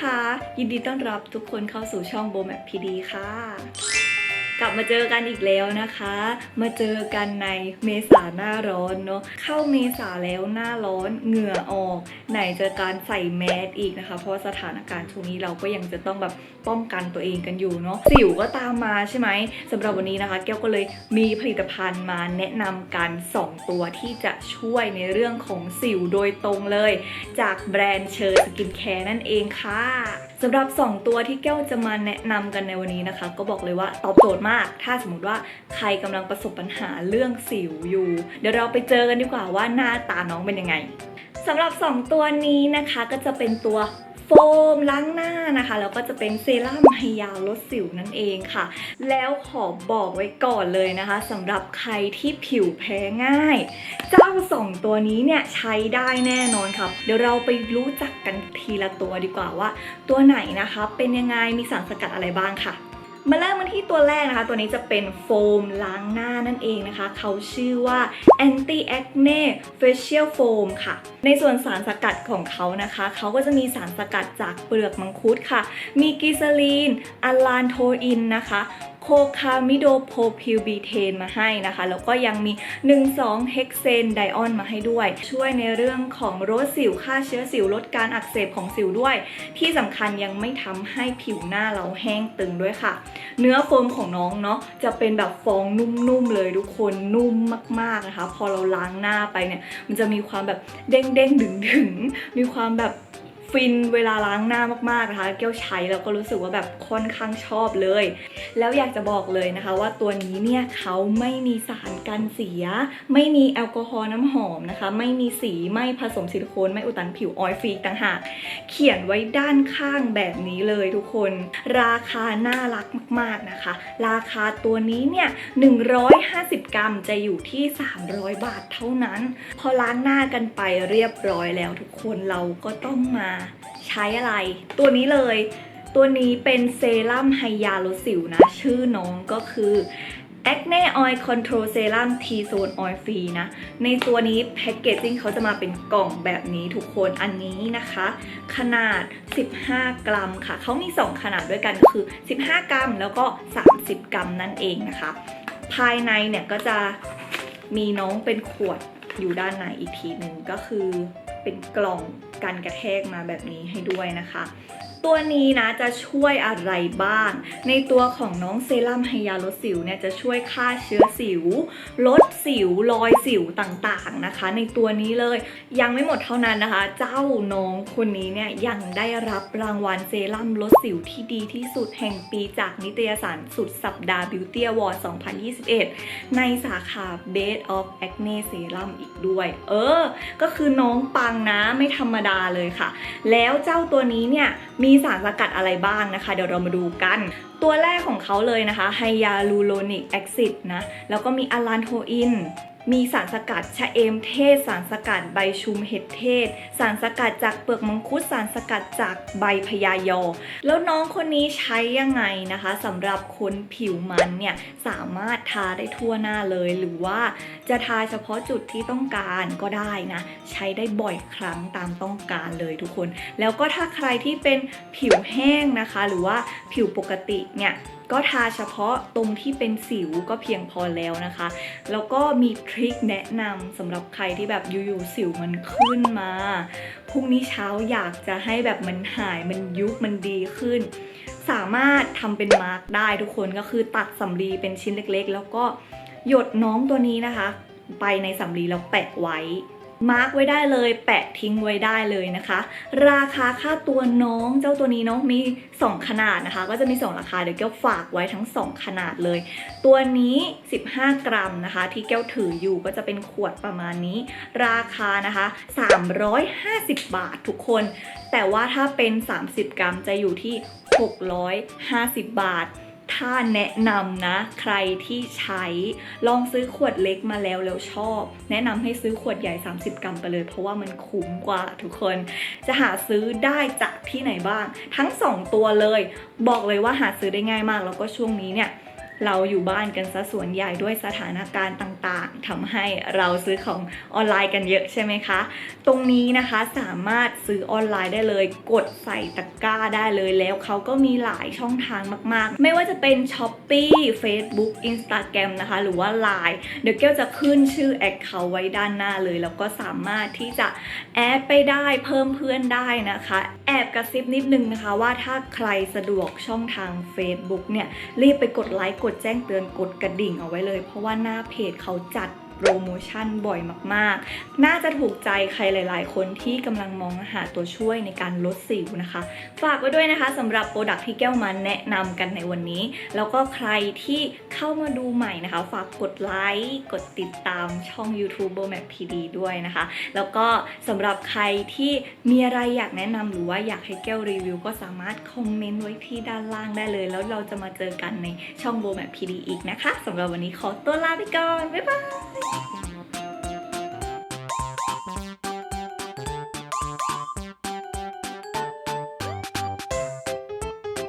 นะคะ ยินดีต้อนรับทุกคนเข้าสู่ช่องโบแมปพีดีค่ะ กลับมาเจอกันอีกแล้วนะคะ มาเจอกันในเมษาหน้าร้อนเนาะเข้าเมษาแล้วหน้าร้อนเหงื่อออก ไหนจะการใส่แมสอีกนะคะ เพราะสถานการณ์ช่วงนี้เราก็ยังจะต้องแบบป้องกันตัวเองกันอยู่เนาะสิวก็ตามมาใช่ไหมสำหรับวันนี้นะคะ แก้วก็เลยมีผลิตภัณฑ์มาแนะนำกัน 2 ตัวที่จะช่วยในเรื่องของสิวโดยตรงเลย จากแบรนด์เชอร์สกินแคร์นั่นเองค่ะสำหรับ 2 ตัวที่แก้วจะมาแนะนำกันในวันนี้นะคะ ก็บอกเลยว่าตอบโจทย์มากถ้าสมมติว่าใครกำลังประสบปัญหาเรื่องสิวอยู่ เดี๋ยวเราไปเจอกันดีกว่าว่าหน้าตาน้องเป็นยังไงสำหรับ 2 ตัวนี้นะคะก็จะเป็นตัวโฟมล้างหน้านะคะแล้วก็จะเป็นเซรั่มไฮยาลดสิวนั่นเองค่ะ แล้วขอบอกไว้ก่อนเลยนะคะสำหรับใครที่ผิวแพ้ง่าย เจ้าสองตัวนี้เนี่ยใช้ได้แน่นอนครับเดี๋ยวเราไปรู้จักกันทีละตัวดีกว่าว่า ตัวไหนนะคะเป็นยังไงมีสารสกัดอะไรบ้างค่ะ มาเริ่มกันที่ตัวแรกนะคะ ตัวนี้จะเป็นโฟมล้างหน้านั่นเองนะคะ เขาชื่อว่า anti acne facial foam ค่ะ ในส่วนสารสกัดของเขานะคะ เขาก็จะมีสารสกัดจากเปลือกมังคุดค่ะ มีกิซาลีนอะลานโทอินนะคะโคคามิโดโพพิวบีเทนมาให้นะคะ แล้วก็ยังมี 1,2 เฮกเซนไดออนมาให้ด้วย ช่วยในเรื่องของลดสิวฆ่าเชื้อสิวลดการอักเสบของสิวด้วย ที่สำคัญยังไม่ทำให้ผิวหน้าเราแห้งตึงด้วยค่ะเนื้อโฟมของน้องเนาะจะเป็นแบบฟองนุ่มๆเลยทุกคนนุ่มมากๆนะคะ พอเราล้างหน้าไปเนี่ย มันจะมีความแบบเด้งๆดึงๆมีความแบบ ฟินเวลาล้างหน้ามากๆนะคะแก้วใช้แล้วก็รู้สึกว่าแบบค่อนข้างชอบเลย แล้วอยากจะบอกเลยนะคะ ว่าตัวนี้เนี่ยเขาไม่มีสารกันเสีย ไม่มีแอลกอฮอล์น้ำหอมนะคะ ไม่มีสีไม่ผสมซิลิโคนไม่อุดตันผิวออยล์ฟรีต่างหากเขียนไว้ด้านข้างแบบนี้เลยทุกคน ราคาน่ารักมากๆนะคะ ราคาตัวนี้เนี่ย 150 กรัมจะอยู่ที่ 300 บาทเท่านั้น พอล้างหน้ากันไปเรียบร้อยแล้วทุกคนเราก็ต้องมา ใช้อะไร ตัวนี้เลย ตัวนี้เป็นเซรั่มไฮยาลดสิวนะ ชื่อน้องก็คือ Acne Oil Control Serum T Zone Oil Free นะ ในตัวนี้แพคเกจจิ้งเขาจะมาเป็นกล่องแบบนี้ทุกคนอันนี้นะคะ ขนาด 15 กรัมค่ะ เขามี 2 ขนาดด้วยกันก็คือ 15 กรัมแล้วก็ 30 กรัมนั่นเองนะคะ ภายในเนี่ยก็จะมีน้องเป็นขวดอยู่ด้านในอีกทีหนึ่งก็คือเป็นกล่อง กันกระแทกมาแบบนี้ให้ด้วยนะคะ ตัวนี้นะจะช่วยอะไรบ้าง ในตัวของน้องเซรั่มไฮยาลดสิวเนี่ยจะช่วยฆ่าเชื้อสิว ลดสิวรอยสิวต่างๆนะคะ ในตัวนี้เลยยังไม่หมดเท่านั้นนะคะ เจ้าน้องคนนี้เนี่ยยังได้รับรางวัลเซรั่มลดสิวที่ดีที่สุดแห่งปีจากนิตยสารสุดสัปดาห์ Beauty Award 2021 ในสาขา Base of Acne Serum อีกด้วย เออ ก็คือน้องปังนะไม่ธรรมดาเลยค่ะ แล้วเจ้าตัวนี้เนี่ยมีีสารสกัดอะไรบ้างนะคะ เดี๋ยวเรามาดูกัน ตัวแรกของเขาเลยนะคะไฮยาลูโรนิกแอซิดนะ แล้วก็มีอะลานโทอิน มีสารสกัดชะเอมเทศ สารสกัดใบชุมเห็ดเทศ สารสกัดจากเปลือกมังคุด สารสกัดจากใบพญายอ แล้วน้องคนนี้ใช้ยังไงนะคะสำหรับคนผิวมันเนี่ย สามารถทาได้ทั่วหน้าเลย หรือว่าจะทาเฉพาะจุดที่ต้องการก็ได้นะ ใช้ได้บ่อยครั้งตามต้องการเลยทุกคน แล้วก็ถ้าใครที่เป็นผิวแห้งนะคะ หรือว่าผิวปกติเนี่ยก็ทาเฉพาะตรงที่เป็นสิวก็เพียงพอแล้วนะคะ แล้วก็มีทริคแนะนำสำหรับใครที่แบบอยู่ๆสิวมันขึ้นมา พรุ่งนี้เช้าอยากจะให้แบบมันหายมันยุบมันดีขึ้น สามารถทำเป็นมาร์กได้ทุกคนก็คือตัดสำลีเป็นชิ้นเล็กๆ แล้วก็หยดน้องตัวนี้นะคะ ไปในสำลีแล้วแปะไว้ มาร์กไว้ได้เลย แปะทิ้งไว้ได้เลยนะคะ ราคาค่าตัวน้องเจ้าตัวนี้เนาะมี 2 ขนาดนะคะ ก็จะมี 2 ราคาเดี๋ยวแก้วฝากไว้ทั้ง 2 ขนาดเลย ตัวนี้ 15 กรัมนะคะ ที่แก้วถืออยู่ก็จะเป็นขวดประมาณนี้ ราคานะคะ 350 บาททุกคน แต่ว่าถ้าเป็น 30 กรัมจะอยู่ที่ 650 บาท ถ้าแนะนำนะ ใครที่ใช้ลองซื้อขวดเล็กมาแล้วแล้วชอบ แนะนำให้ซื้อขวดใหญ่ 30 กรัมไปเลย เพราะว่ามันคุ้มกว่าทุกคน จะหาซื้อได้จากที่ไหนบ้าง ทั้ง 2 ตัวเลย บอกเลยว่าหาซื้อได้ง่ายมาก แล้วก็ช่วงนี้เนี่ยเราอยู่บ้านกันซะส่วนใหญ่ด้วยสถานการณ์ต่าง ๆทำให้เราซื้อของออนไลน์กันเยอะใช่ไหมคะ ตรงนี้นะคะสามารถซื้อออนไลน์ได้เลย กดใส่ตะกร้าได้เลยแล้วเขาก็มีหลายช่องทางมากๆ ไม่ว่าจะเป็น s h อ p e e Facebook Instagram นะคะ หรือว่า Line เดี๋ยวเกลจะขึ้นชื่อแอคเคาไว้ด้านหน้าเลย แล้วก็สามารถที่จะแอดไปได้เพิ่มเพื่อนได้นะคะ แอบกระซิบนิดนึงนะคะว่าถ้าใครสะดวกช่องทาง Facebook เนี่ยรีบไปกดไลค์กดแจ้งเตือนกดกระดิ่งเอาไว้เลย เพราะว่าหน้าเพจเขาเขาจัด โปรโมชั่นบ่อยมากๆ น่าจะถูกใจใครหลาย ๆ คนที่กำลังมองหาตัวช่วยในการลดสิวนะคะ ฝากไว้ด้วยนะคะสำหรับโปรดักที่แก้วมาแนะนำกันในวันนี้ แล้วก็ใครที่เข้ามาดูใหม่นะคะ ฝากกดไลค์กดติดตามช่อง YouTube b o m a p PD ด้วยนะคะ แล้วก็สำหรับใครที่มีอะไรอยากแนะนำหรือว่าอยากให้แก้วรีวิว ก็สามารถคอมเมนต์ไว้ที่ด้านล่างได้เลย แล้วเราจะมาเจอกันในช่อง b o m a p PD อีกนะคะสำหรับวันนี้ขอตัวลาไปก่อน บ๊ายบาย Thank you.